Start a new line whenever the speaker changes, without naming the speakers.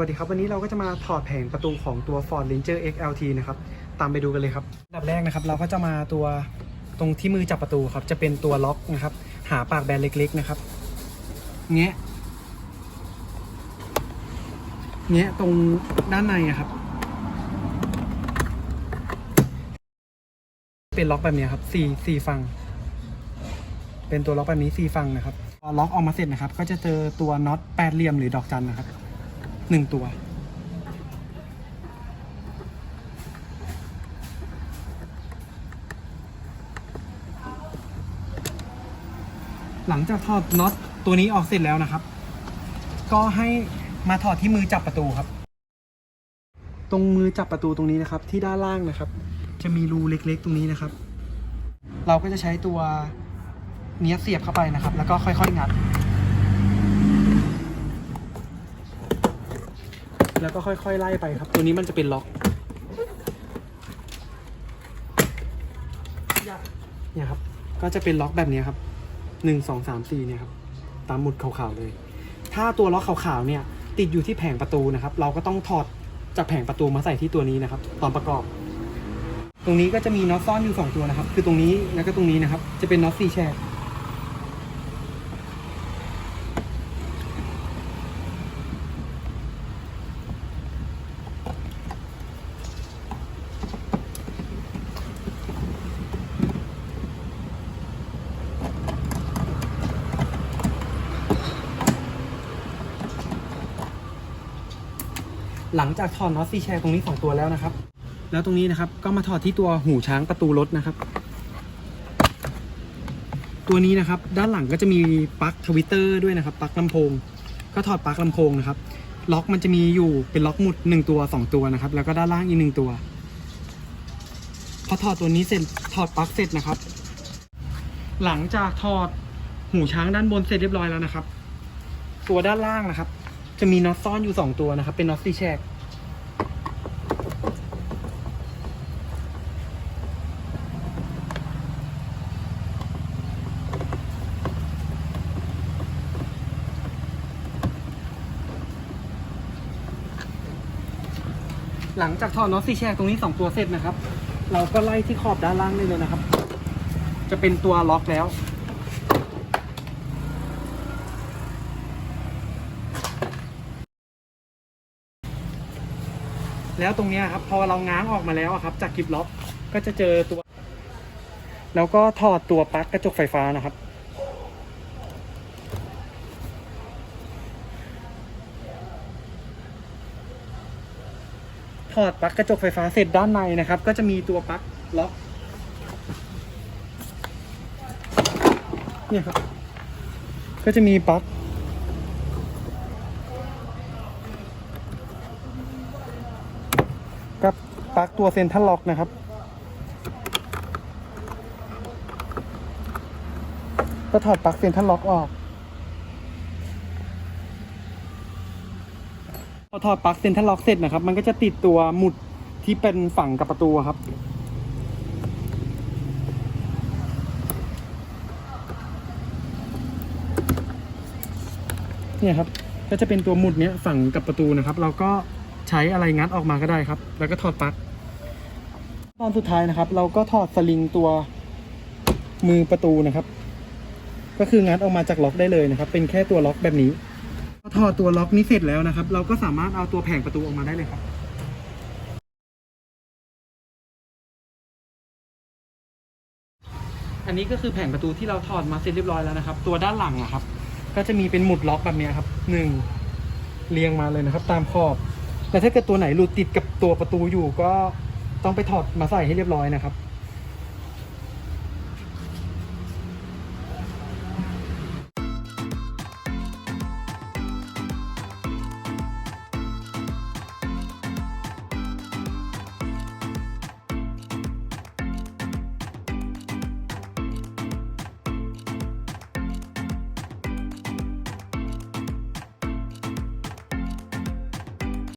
วัสดีครับวันนี้เราก็จะมาถอดแผงประตูของตัว Ford Ranger XLT นะครับตามไปดูกันเลยครับอันดับแรกนะครับ เราก็จะมาตัวตรงที่มือจับประตูครับจะเป็นตัวล็อกนะครับ หาปากแบนเล็กๆนะครับแงะแงะตรงด้านในอะครับ เป็นล็อกแบบนี้ครับสี่สี่ฟังเป็นตัวล็อกแบบนี้สี่ฟังนะครับล็อกออกมาเสร็จนะครับ ก็จะเจอตัวน็อตแปดเหลี่ยมหรือดอกจันนะครับ หนึ่งตัว หลังจากถอดน็อตตัวนี้ออกเสร็จแล้วนะครับ ก็ให้มาถอดที่มือจับประตูครับ ตรงมือจับประตูตรงนี้นะครับ ที่ด้านล่างนะครับ จะมีรูเล็กๆ ตรงนี้นะครับ เราก็จะใช้ตัวเนี้ยเสียบเข้าไปนะครับ แล้วก็ค่อยๆงัด แล้วก็ค่อยๆไล่ไปครับ ตัวนี้มันจะเป็นล็อกเนี่ยครับ ก็จะเป็นล็อกแบบนี้ครับหนึ่งสองสามสี่เนี่ยครับ ตามหมุดขาวๆเลย ถ้าตัวล็อกขาวๆเนี่ย ติดอยู่ที่แผงประตูนะครับ เราก็ต้องถอดจากแผงประตูมาใส่ที่ตัวนี้นะครับ ตอนประกอบ ตรงนี้ก็จะมีน็อตซ่อนอยู่สองตัวนะครับ คือตรงนี้แล้วก็ตรงนี้นะครับ จะเป็นน็อตซีแชร์ หลังจากถอดน็อตซีแชร์ตรงนี้สองตัวแล้วนะครับ แล้วตรงนี้นะครับก็มาถอดที่ตัวหูช้างประตูรถนะครับ ตัวนี้นะครับด้านหลังก็จะมีปลั๊กทวิตเตอร์ด้วยนะครับปลั๊กลำโพง ก็ถอดปลั๊กลำโพงนะครับ ล็อกมันจะมีอยู่เป็นล็อกหมุดหนึ่งตัวสองตัวนะครับ แล้วก็ด้านล่างอีกหนึ่งตัว พอถอดตัวนี้เสร็จถอดปลั๊กเสร็จนะครับ หลังจากถอดหูช้างด้านบนเสร็จเรียบร้อยแล้วนะครับ ตัวด้านล่างนะครับ จะมีน็อตซ่อนอยู่สองตัวนะครับ เป็นน็อตซีแชกหลังจากถอดน็อตซีแชกตรงนี้สองตัวเสร็จนะครับ เราก็ไล่ที่ขอบด้านล่างได้เลยนะครับ จะเป็นตัวล็อกแล้ว แล้วตรงเนี้ยครับพอเราง้างออกมาแล้วอะครับ จากกิบล็อกก็จะเจอตัว แล้วก็ถอดตัวปลั๊กกระจกไฟฟ้านะครับ ถอดปลั๊กกระจกไฟฟ้าเสร็จด้านในนะครับ ก็จะมีตัวปลั๊กล็อกเนี่ยครับ ก็จะมีปลั๊ก กับ ปลั๊กตัวเซ็นทรัลล็อกนะครับ ก็ถอดปลั๊กเซ็นทรัลล็อกออกพอถอดปลั๊กเซ็นทรัลล็อกเสร็จนะครับ มันก็จะติดตัวหมุดที่เป็นฝั่งกับประตูครับเนี่ยครับก็จะเป็นตัวหมุดเนี้ยฝั่งกับประตูนะครับ เราก็ ใช้อะไรงัดออกมาก็ได้ครับ แล้วก็ถอดปลั๊กตอนสุดท้ายนะครับ เราก็ถอดสลิงตัวมือประตูนะครับ ก็คืองัดออกมาจากล็อกได้เลยนะครับ เป็นแค่ตัวล็อกแบบนี้พอถอดตัวล็อกนี้เสร็จแล้วนะครับ เราก็สามารถเอาตัวแผงประตูออกมาได้เลยครับอันนี้ก็คือแผงประตูที่เราถอดมาเสร็จเรียบร้อยแล้วนะครับ ตัวด้านหลังอะครับ ก็จะมีเป็นหมุดล็อกแบบนี้ครับหนึ่งเรียงมาเลยนะครับ ตามขอบ แต่ถ้าเกิดตัวไหนหลุดติดกับตัวประตูอยู่ก็ต้องไปถอดมาใส่ให้เรียบร้อยนะครับ